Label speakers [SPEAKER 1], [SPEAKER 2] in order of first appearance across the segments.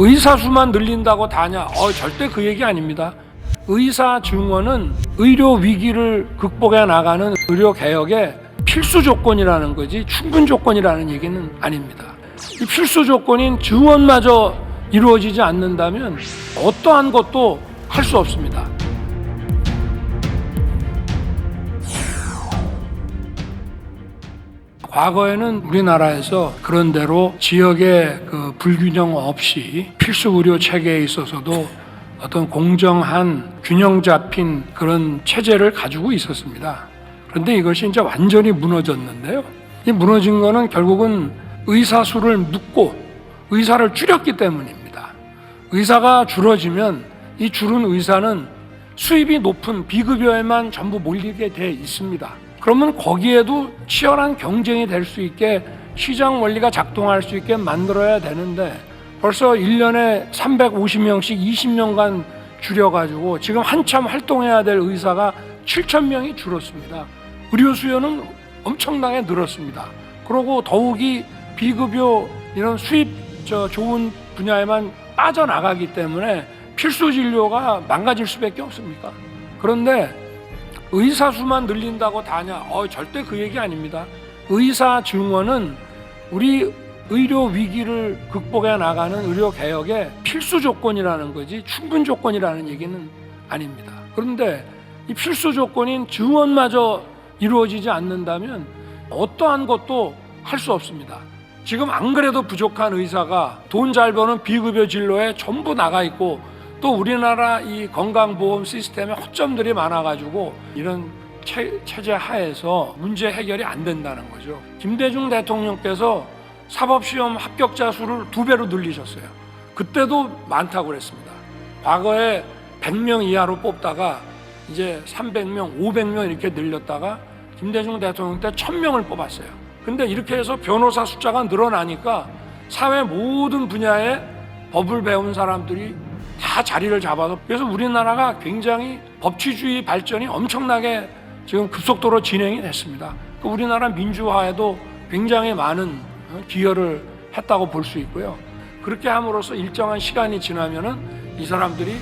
[SPEAKER 1] 의사 수만 늘린다고 다냐? 어, 절대 그 얘기 아닙니다. 의사 증원은 의료 위기를 극복해 나가는 의료 개혁의 필수 조건이라는 거지 충분 조건이라는 얘기는 아닙니다. 이 필수 조건인 증원마저 이루어지지 않는다면 어떠한 것도 할 수 없습니다. 과거에는 우리나라에서 그런 대로 지역의 그 불균형 없이 필수 의료 체계에 있어서도 어떤 공정한 균형 잡힌 그런 체제를 가지고 있었습니다. 그런데 이것이 이제 완전히 무너졌는데요. 이 무너진 거는 결국은 의사 수를 묻고 의사를 줄였기 때문입니다. 의사가 줄어지면 이 줄은 의사는 수입이 높은 비급여에만 전부 몰리게 돼 있습니다. 그러면 거기에도 치열한 경쟁이 될 수 있게 시장 원리가 작동할 수 있게 만들어야 되는데 벌써 1년에 350명씩 20년간 줄여가지고 지금 한참 활동해야 될 의사가 7천 명이 줄었습니다. 의료 수요는 엄청나게 늘었습니다. 그리고 더욱이 비급여 이런 수입 저 좋은 분야에만 빠져나가기 때문에 필수 진료가 망가질 수밖에 없습니까? 그런데 의사 수만 늘린다고 다냐? 어, 절대 그 얘기 아닙니다. 의사 증원은 우리 의료 위기를 극복해 나가는 의료 개혁의 필수 조건이라는 거지 충분 조건이라는 얘기는 아닙니다. 그런데 이 필수 조건인 증원마저 이루어지지 않는다면 어떠한 것도 할 수 없습니다. 지금 안 그래도 부족한 의사가 돈 잘 버는 비급여 진로에 전부 나가 있고 또 우리나라 이 건강보험 시스템에 허점들이 많아가지고 이런 체, 체제 하에서 문제 해결이 안 된다는 거죠. 김대중 대통령께서 사법시험 합격자 수를 두 배로 늘리셨어요. 그때도 많다고 그랬습니다. 과거에 100명 이하로 뽑다가 이제 300명, 500명 이렇게 늘렸다가 김대중 대통령 때 1000명을 뽑았어요. 근데 이렇게 해서 변호사 숫자가 늘어나니까 사회 모든 분야에 법을 배운 사람들이 다 자리를 잡아서 그래서 우리나라가 굉장히 법치주의 발전이 엄청나게 지금 급속도로 진행이 됐습니다. 그 우리나라 민주화에도 굉장히 많은 어, 기여를 했다고 볼 수 있고요. 그렇게 함으로써 일정한 시간이 지나면은 이 사람들이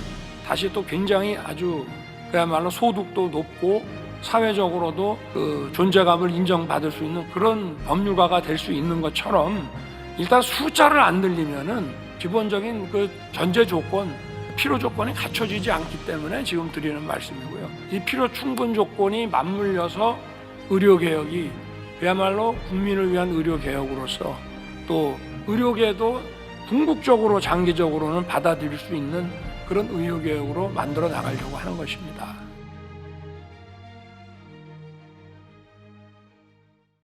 [SPEAKER 1] 다시 또 굉장히 아주 그야말로 소득도 높고 사회적으로도 그 존재감을 인정받을 수 있는 그런 법률가가 될 수 있는 것처럼 일단 숫자를 안 늘리면은 기본적인 그 전제 조건, 필요 조건이 갖춰지지 않기 때문에 지금 드리는 말씀이고요. 이 필요 충분 조건이 맞물려서 의료 개혁이 그야말로 국민을 위한 의료 개혁으로서 또 의료계도 궁극적으로 장기적으로는 받아들일 수 있는 그런 의료 개혁으로 만들어 나가려고 하는 것입니다.